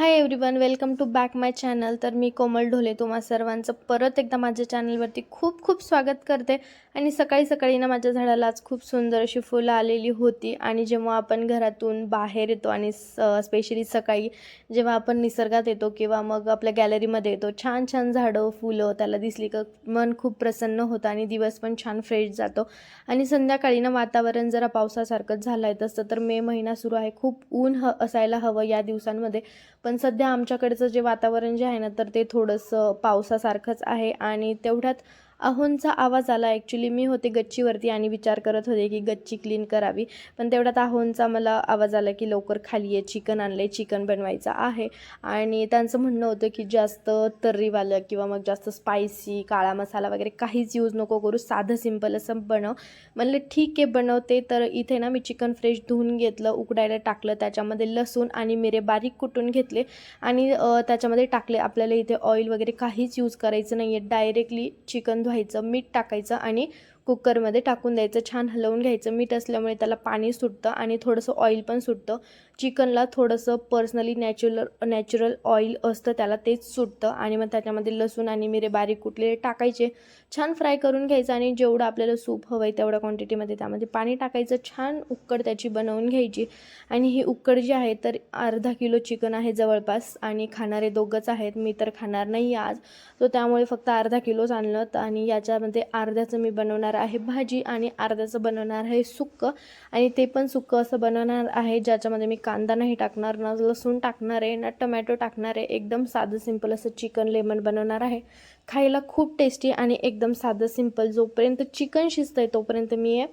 Hi everyone welcome to back my channel तर मी कोमल ढोले तुम्हा सर्वांचं परत एकदा माझ्या चॅनलवरती खूप खूप स्वागत करते. आणि सकाळी सकाळी ना माझ्या झाडाला आज खूप सुंदर अशी फुलं आलेली होती. आणि जेव्हा आपण घरातून बाहेर येतो आणि स्पेशली सकाळी जेव्हा आपण निसर्गात येतो किंवा मग आपल्या गॅलरीमध्ये येतो छान छान झाडं फुलं त्याला दिसली का मन खूप प्रसन्न होतं आणि दिवस पण छान फ्रेश जातो. आणि संध्याकाळी ना वातावरण जरा पावसासारखंच झालं आहे तसं तर मे महिना सुरू आहे. खूप ऊन ह असायला हवं या दिवसांमध्ये. पण पण सध्या आमच्याकडचं जे वातावरण जे आहे ना तर ते थोडंसं पावसासारखंच आहे आणि तेवढ्यात अहोंचा आवाज आला. ॲक्च्युली मी होते गच्चीवरती आणि विचार करत होते की गच्ची क्लीन करावी. पण तेवढ्यात अहोंचा मला आवाज आला की लवकर खाली आहे चिकन आणलं आहे चिकन बनवायचं आहे. आणि त्यांचं म्हणणं होतं की जास्त तर्रीवालं किंवा मग जास्त स्पायसी काळा मसाला वगैरे काहीच यूज नको करू. साधं सिंपल असं बनव. म्हणलं ठीक आहे बनवते. तर इथे ना मी चिकन फ्रेश धुवून घेतलं उकडायला टाकलं. त्याच्यामध्ये लसूण आणि मिरे बारीक कुटून घेतले. आणि त्याच्यामध्ये टाकले. आपल्याला इथे ऑइल वगैरे काहीच यूज करायचं नाही आहे डायरेक्टली चिकन धुवायचं मीठ टाकायचं आणि कुकरमध्ये टाकून द्यायचं छान हलवून घ्यायचं. मीठ असल्यामुळे त्याला पाणी सुटतं आणि थोडंसं ऑइल पण सुटतं. चिकनला थोडंसं पर्सनली नॅचरल नॅचरल ऑइल असतं त्याला तेच सुटतं. आणि मग त्याच्यामध्ये लसूण आणि मिरे बारीक कुटलेले टाकायचे छान फ्राय करून घ्यायचं आणि जेवढं आपल्याला सूप हवं आहे तेवढ्या क्वांटिटीमध्ये त्यामध्ये पाणी टाकायचं छान उक्कड त्याची बनवून घ्यायची. आणि ही उक्कड जी आहे तर अर्धा किलो चिकन आहे जवळपास आणि खाणारे दोघंच आहेत. मी तर खाणार नाही आज. तो त्यामुळे फक्त अर्धा किलोच आणलं तर आणि याच्यामध्ये अर्ध्याचं मी बनवणार आहे भाजी आणि अर्ध्याचं बनवणार आहे सुक्कं आणि ते पण सुक्कं असं बनवणार आहे. ज्याच्यामध्ये मी कांदा नाही टाकणार ना लसूण टाकणार आहे ना टमॅटो टाकणार आहे. एकदम साधं सिंपल असं चिकन लेमन बनवणार आहे. खायला खूप टेस्टी आणि एकदम साधं सिंपल जोपर्यंत चिकन शिजतं आहे तोपर्यंत मी हे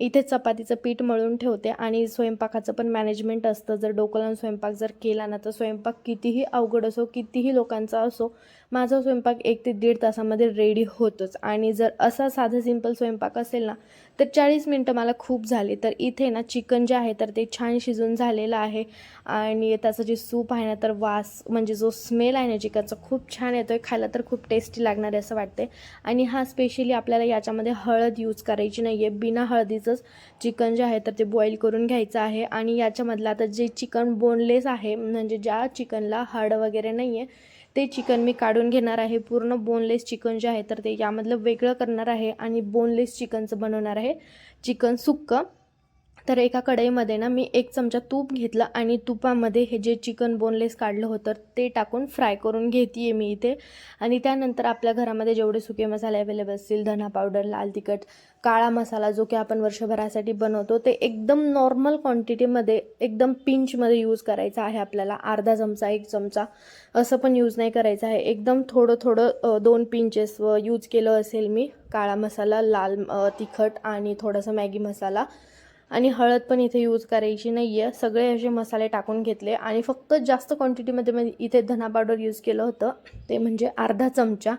इथे चपातीचं पीठ मळून ठेवते. आणि स्वयंपाकाचं पण मॅनेजमेंट असतं. जर डोकं लावून स्वयंपाक जर केला ना तर स्वयंपाक कितीही अवघड असो कितीही लोकांचा असो माझा स्वयंपाक एक ते दीड तासामध्ये रेडी होतोच. आणि जर असा साधा सिंपल स्वयंपाक असेल ना तर चाळीस मिनटं मला खूप झाली. तर इथे ना चिकन जे आहे तर ते छान शिजून झालेलं आहे. आणि त्याचं जे सूप आहे ना तर वास म्हणजे जो स्मेल आहे ना चिकनचा खूप छान येतो आहे खायला तर खूप टेस्टी लागणार आहे असं वाटते आणि हा स्पेशली आपल्याला याच्यामध्ये हळद यूज करायची नाही आहे बिना हळदीचंच चिकन जे आहे तर ते बॉईल करून घ्यायचं आहे. आणि याच्यामधलं आता जे चिकन बोनलेस आहे म्हणजे ज्या चिकनला हाडं वगैरे नाही आहे ते चिकन मी काढून घेणार आहे. पूर्ण बोनलेस चिकन जे आहे तर ते यामधलं वेगळं करणार आहे आणि बोनलेस चिकनचं बनवणार आहे. चिकन सुक्कं. तर एका कढईमध्ये ना मी एक चमचा तूप घेतलं आणि तुपामध्ये हे जे चिकन बोनलेस काढलं होतं ते टाकून फ्राय करून घेते आहे मी इथे. आणि त्यानंतर आपल्या घरामध्ये जेवढे सुके मसाले अवेलेबल असतील धना पावडर लाल तिखट काळा मसाला जो की आपण वर्षभरासाठी बनवतो ते एकदम नॉर्मल क्वांटिटीमध्ये एकदम पिंचमध्ये यूज करायचा आहे आपल्याला. अर्धा चमचा एक चमचा असं पण यूज नाही करायचं आहे. एकदम थोडं थोडं दोन पिंचेस यूज केलं असेल मी. काळा मसाला लाल तिखट आणि थोडासा मॅगी मसाला. आणि हळद पण इथे यूज करायची नाही आहे सगळे असे मसाले टाकून घेतले. आणि फक्त जास्त क्वांटिटीमध्ये मी इथे धना पावडर यूज केलं होतं. ते म्हणजे अर्धा चमचा.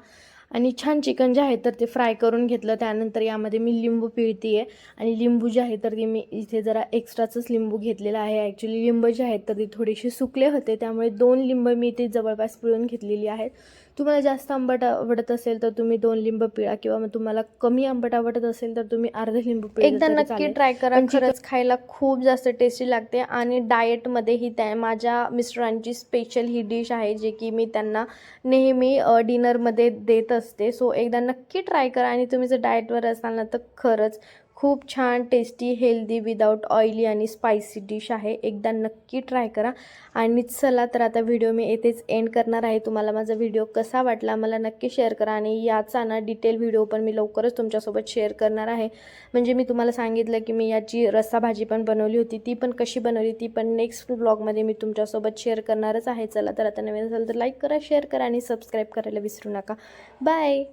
आणि छान चिकन जे आहे तर ते फ्राय करून घेतलं. त्यानंतर यामध्ये मी लिंबू पिळते आहे आणि लिंबू जे आहे तर ते मी इथे जरा एक्स्ट्राचंच लिंबू घेतलेलं आहे. ॲक्च्युली लिंबू जे आहेत तर ते थोडेसे सुकले होते. त्यामुळे दोन लिंब मी इथे जवळपास पिळून घेतलेली आहेत. तुम्हाला जास्त आंबट आवडत असेल तर तुम्ही दोन लिंब पिळा किंवा मग तुम्हाला कमी आंबट आवडत असेल तर तुम्ही अर्धे लिंबू पिळा एकदा नक्की ट्राय करा. खरंच खायला खूप जास्त टेस्टी लागते आणि डाएटमध्ये ही त्या माझ्या मिस्टरांची स्पेशल ही डिश आहे जे की मी त्यांना नेहमी डिनरमध्ये देत असते. सो एकदा नक्की ट्राय करा आणि तुम्ही जर डाएटवर असाल ना तर खरंच खूप छान टेस्टी हेल्दी विदाऊट ऑइली आणि स्पायसी डिश आहे. एकदा नक्की ट्राय करा. आणि चला तर आता व्हिडिओ मी येथेच एंड करणार आहे. तुम्हाला माझा व्हिडिओ कसा वाटला मला नक्की शेअर करा आणि याचा ना डिटेल व्हिडिओ पण मी लवकरच तुमच्यासोबत शेअर करणार आहे. म्हणजे मी तुम्हाला सांगितलं की मी याची रस्सा भाजी पण बनवली होती. ती पण कशी बनवली ती पण नेक्स्ट ब्लॉगमध्ये मी तुमच्यासोबत शेअर करणारच आहे. चला तर आता नवीन असेल तर लाईक करा शेअर करा आणि सबस्क्राईब करायला विसरू नका. बाय